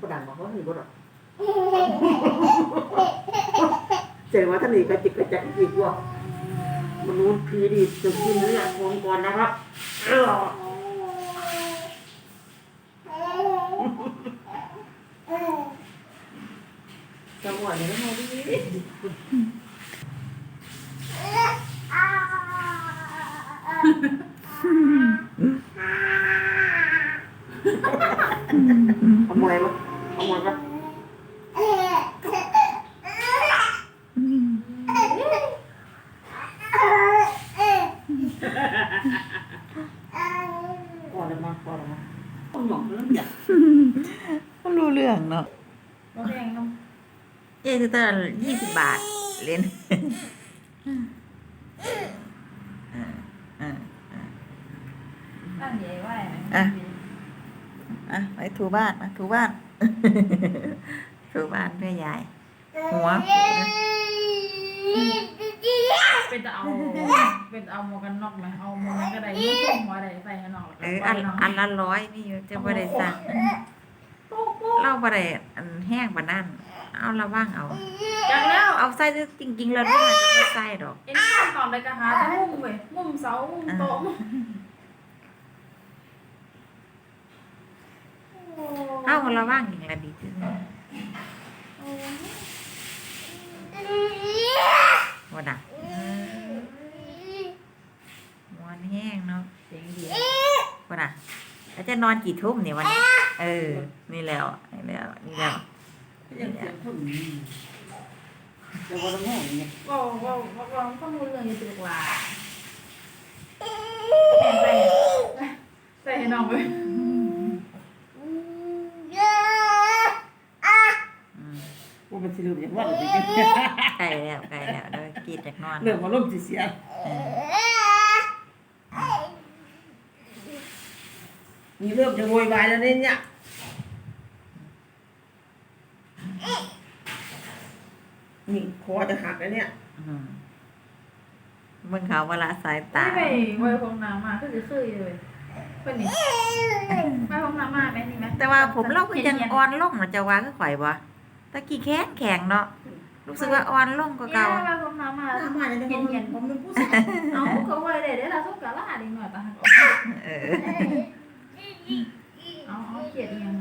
บ่ดังบ่เขาหนีบ่ดอกเสียงว่าท่านนี่กระจิกกระจักอีกว่ามนุษย์ผีดีจะกินเนื้อคนก่อนนะครับเออจังหวะนี้เขาดีขโมยปะขโมยปะพอแล้วมั้งพอแล้วมั้งต้องหยอกเรื่องอย่าง ก็รู้เรื่องเนาะ บ่แพงเนาะ เจ๊ คือตอนยี่สิบบาทเรียนอ่าอ่าตั้งใหญ่ไว้อะอะไปถูบ้านมาถูบ้านถูบ้านเพื่อยายหัวเป็นจะเอาเป็นเอาหมวกกันน็อกไหมเอาหมวกกันก็ได้ลูกตุ้มหัวได้ใส่ให้น้องแล้วเอก็อปอัล่นยน้องอันละร้อยนี่อยู่จะบ่ได้สั่งปุ๊บปุ๊บเล่าบ่ได้อันแห้งปานนั้น เอาละว่างเอาจากแล้วเอาใส่จริงๆแล้วนี่มันจะบ่ใส่ดอกเอ็นขั้นตอนใดก็หาแต่มุมเว้ยมุมเสามุมโต๊ะมุมเอาละว่างอย่างละดีที่สุดบ่ดังมวนแห้งเนาะเสียงดีบ่ดังแล้วจะนอนกี่ทุ่มเนี่ยวันนี้ เออ นี่แล้ว นี่แล้ว นี่แล้ว ยังเสียงคนจะว่าละโง่อย่างเงี้ยว้าวว้าวว้าวว้าต้องรู้เรื่องอยู่ตัวกว่าใส่ใส่ให้น้องเว้ยอืมว่ามันสิลืมอย่างว่าหรือใกล้แล้วใกล้แล้วเดี๋ยวกีดจากนอนเรื่องมาล่มสิเสียมีเริ่มจะโวยวายแล้วเนี่ย นี่ คอจะหักแล้วเนี่ยอืมมึงเขาเวลาสายตา ไม่ไปไว้ห้องน้ำมาก็จะเคยเลยเป็นนี่ไปห้องน้ำมาไหมนี่ไหมแต่ว่าผมเล่าคือยังอ่อนลงนะจะว่าคือข่อยบ่ตะกี้แข็งแข็งเนาะรู้สึกว่าอ่อนลงกว่าเก่าเก่าไปห้องน้ำมาถ้ามาจะได้ผมผมเป็นผู้ชายเอาก็ไว้เลยเดี๋ยวเราต้องกะล่าดีหน่อยตาเออ เอาเอาเขียดเอียง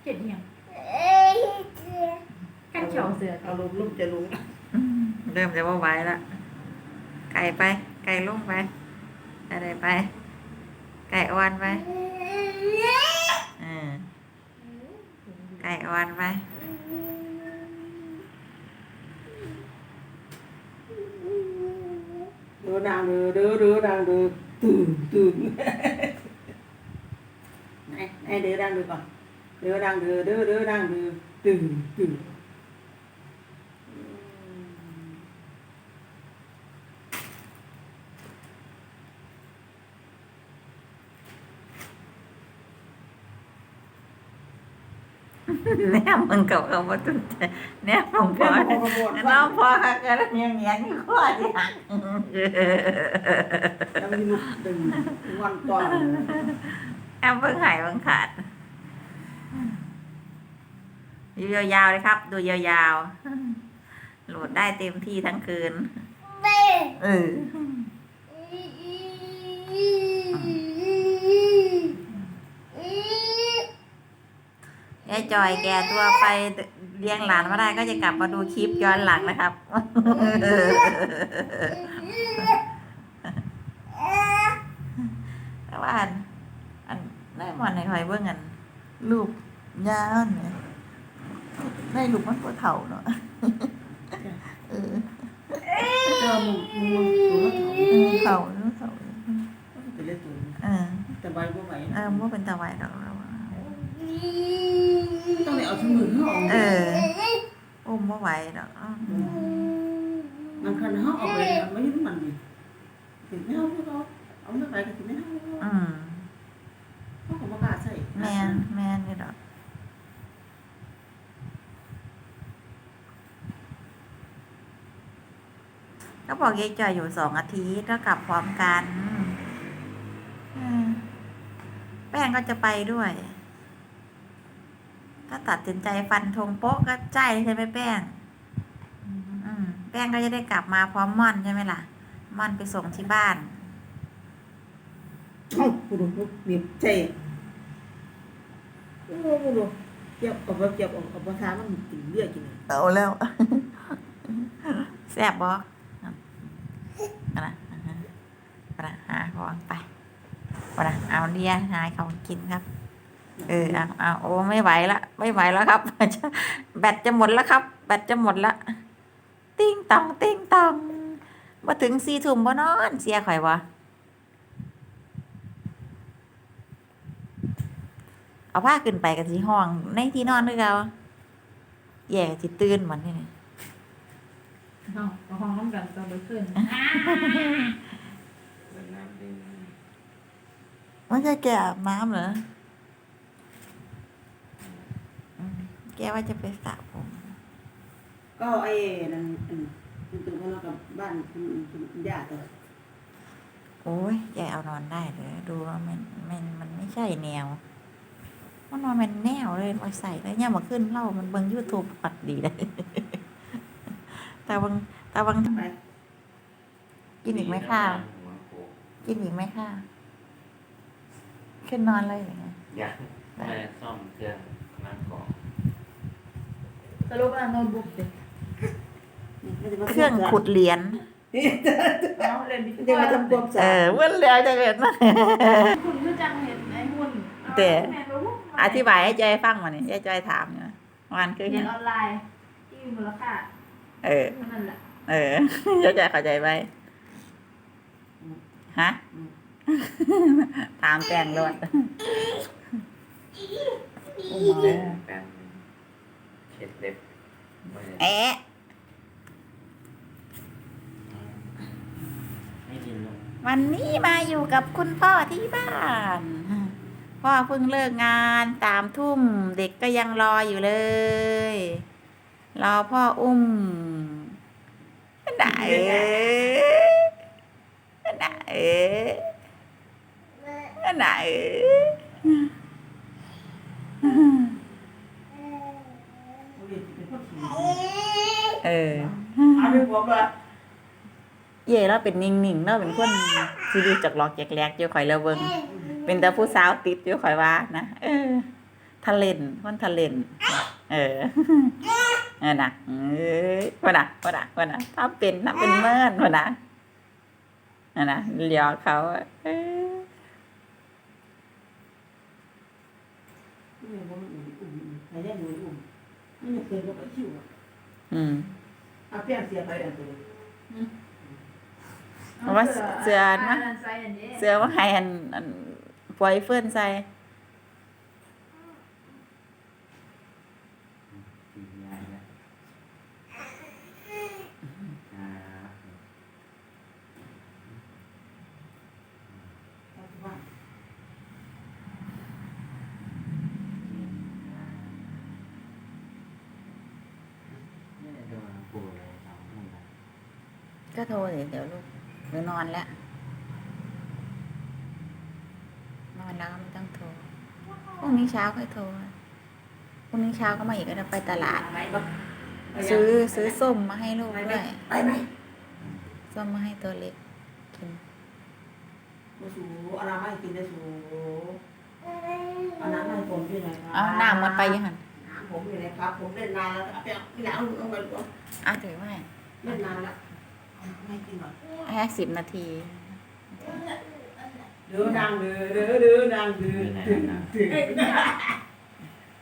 เขียดเอียงกัน เขียวเสือเอาลมลมจะลงเริ่มจะว่าไหวละไก่ไป ไก่ลงไป อะไรไป ไก่อ่อนไปเออไก่อ่อนไปเดือดังเดือเดือเดือดังเดือตื่นตื่นไหนไหนเดือดังเดือก่อนเดือดังเดือเดือเดือดังเดือตื่นตื่น แนมมึงกับเขาว่าตุ้ใจแนมมึงพอน้องพอกันยังเงี้ยนี่ข้อที่หักแล้วมีลูกดึงวันก่อนแอมเพิ่งหายเพิ่งขาดดูยาวๆเลยครับ ดูยาวๆโหลดได้เต็มที่ทั้งคืนเออ ยายจอยแกตัวไปเลี้ยงหลานมาได้ก็จะกลับมาดูคลิปย้อนหลังนะครับ แต่ว่าอันอันได้หมอนในหอยเบิ่งอันรูปยาวเนี่ยได้รูปมันตัวเถ่าเนาะเออเจอมึงมึงตัวเออเถ่าเนาะเถ่าจะเล่นตัวเออแต่ใบก็ไหวเออมันเป็นตะไวดอกแล้วอะ ต้องได้เอาสมุนห้องเออ อุ้มไม่ไหวดอกอ้าวมันคันห้องเอาไปไม่ยุ่งมันดิถึงไม่เอาเขาเอาไม่ไปก็ถึงไม่เอาอืม เขาก็มากล้าใส่แมนแมนนี่ดอกก็บอกยายจอยอยู่สองอาทิตย์แล้วกลับพร้อมกันอืมแป้งก็จะไปด้วย ถ้าตัดสินใจฟันธงโป๊ะก็ใจใช่ไหมแป้งอืมแป้งก็จะได้กลับมาพร้อมม่อนใช่ไหมล่ะ ม่อนไปส่งที่บ้านเอ้าพูดดูพูดนี่ใจโอ้พูดดูเก็บเอาไปเก็บเอาเอาไปทามันกินเลือดกินเลยเอาแล้วแซ่บบ่นะนะหาของไปนะเอาเลียหายเขากินครับ เออเอาเอาโอ้ไม่ไหวละไม่ไหวแล้วครับ แบตจะหมดแล้วครับ แบตจะหมดละติ้งตองติ้งตองมาถึงสี่ทุ่มบ่นอนเสียข่อยวะเอาผ้าขึ้นไปกับสีห้องในที่นอนด้วยเราแย่สิตื่นเหมือนนี่เอาเอาห้องน้ำกันตัวไปขึ้นมันจะแกอาบน้ำเหรออืมแกว่าจะไปสระผม ก็ไอ้นั่นอืมมันตื่นมากับบ้านคุณคุณย่าตัวโอ้ยแกเอานอนได้เลยดูว่ามันมันมันไม่ใช่แนว มันนอนเป็นแนวเลยมาใส่แล้วเนี่ยมาขึ้นเล่ามันเบิ่งยูทูบปัดดีเลยแต่บางแต่บางไปกินอีกไหมข้าวกินอีกไหมข้าวขึ้นนอนเลยเหรอไงอยากไปซ่อมเครื่องนั่งก่อน สรุปว่าโน้ตบุ๊กดิเครื่องขุดเหรียญเอาเรียนดิจะมาทำความสะเออาอดเว้นแล้วจะเห็นนะคุณคือจังเห็นไอ้หุ่นแต่ แม่รู้อธิบายให้ใจอยฟังมาเนี่ยยายจอยถามเนี่ยวันคือเรียนออนไลน์ที่มีมูลค่าเออนั่นแหละเออยายจอยเข้าใจไหมฮะ ถามแปลงรถแป้งเช็ดเล็บไม่ แอะไม่กินนมวันนี้มาอยู่กับคุณพ่อที่บ้าน พ่อเพิ่งเลิกงานตามทุ่มเด็กก็ยังรออยู่เลย รอพ่ออุ้มไหนเอ๋ไหนเอ๋ไหนเอ๋ เออเอาไปผมเลยเย่เราเป็นนิ่งๆเราเป็นคนซีดูจากหลอกจากแรกอยู่ข่อยเราเบิงเป็นแต่ผู้สาวติดอยู่ข่อยว่านะเออทะเลนคนทะเลนเออเออนะเอ้ยว่านะว่านะว่านะถ้าเป็นถ้าเป็นเมื่อนว่านะนะนะเลี้ยวเขาอะเออนี่ผมอุ่มอุ่มใครได้หนูอุ่มนี่เคยก็ไปชิวอะ อืมเอาเพียงเสียไปอันตัวเพราะว่าเสือนะอัใส่อันนี้เสื้อว่าใครอันอันปล่อยเฟื่อนใส่ กินยาแล้วอ่า ว่า ไม่ได้โดนปูเลยสองทุ่มแล้ว ก็โทรสิเดี๋ยวลูกหรือนอนแล้วนอนแล้วก็ไม่ต้องโทรพรุ่งนี้เช้าค่อยโทรพรุ่งนี้เช้าก็มาอีกก็จะไปตลาด ซื้อซื้อส้มมาให้ลูกด้วยไปไหมส้มมาให้ตัวเล็กกินมาสูเอาน้ำให้กินได้สูเอาน้ำให้ผมด้วยหน่อยครับเอาน้ำหมดไปยังหันน้ำผมอยู่ไหนครับ ผมเล่นนานแล้วเอาไปเอาพี่หนาวเอาไปเอาอะถือไว้เล่นนานแล้ว เอาให้กินหน่อยแค่สิบนาทีเดือดังเดือเดือเดือดังเดือไหนตึงนะตึง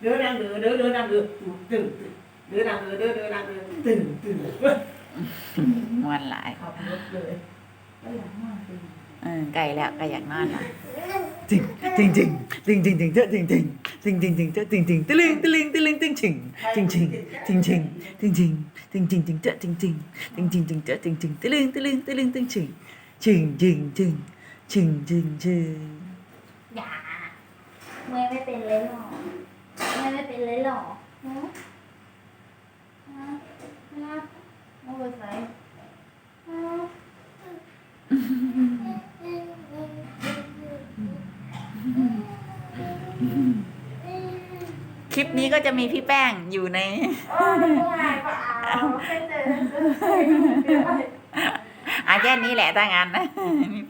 เดือดังเดือเดือเดือดังเดือตึงตึงเดือดังเดือเดือเดือดังเดือตึงตึงมวนหลายขับรถเลยเออไก่แล้วไก่อยากนอนละจริงจริงจริงจริงจริงจริงเจ้าจริงจริงจริงจริงจริงเจ้าจริงจริงตะลึงตะลึงตะลึงตึงชิงจริงจริงจริงจริงจริงจริง จริงจริงจริงเจ้าจริงจริงจริงจริงจิงเจ้าจริงจริงตะลึงตะลึงตะลึงตึงชิงจริงจริงจริงจริงจริงจริงอย่าเมื่อไม่เป็นเลยหรอเมื่อไม่เป็นเลยหรอฮะฮะฮะเอาไปใส่ฮ ลิปนี้ก็จะมีพี่แป้งอยู่ในโอ้ยง่ายกว่าเอาไม่เจออาแค่นี้แหละถ้างั้นนะมี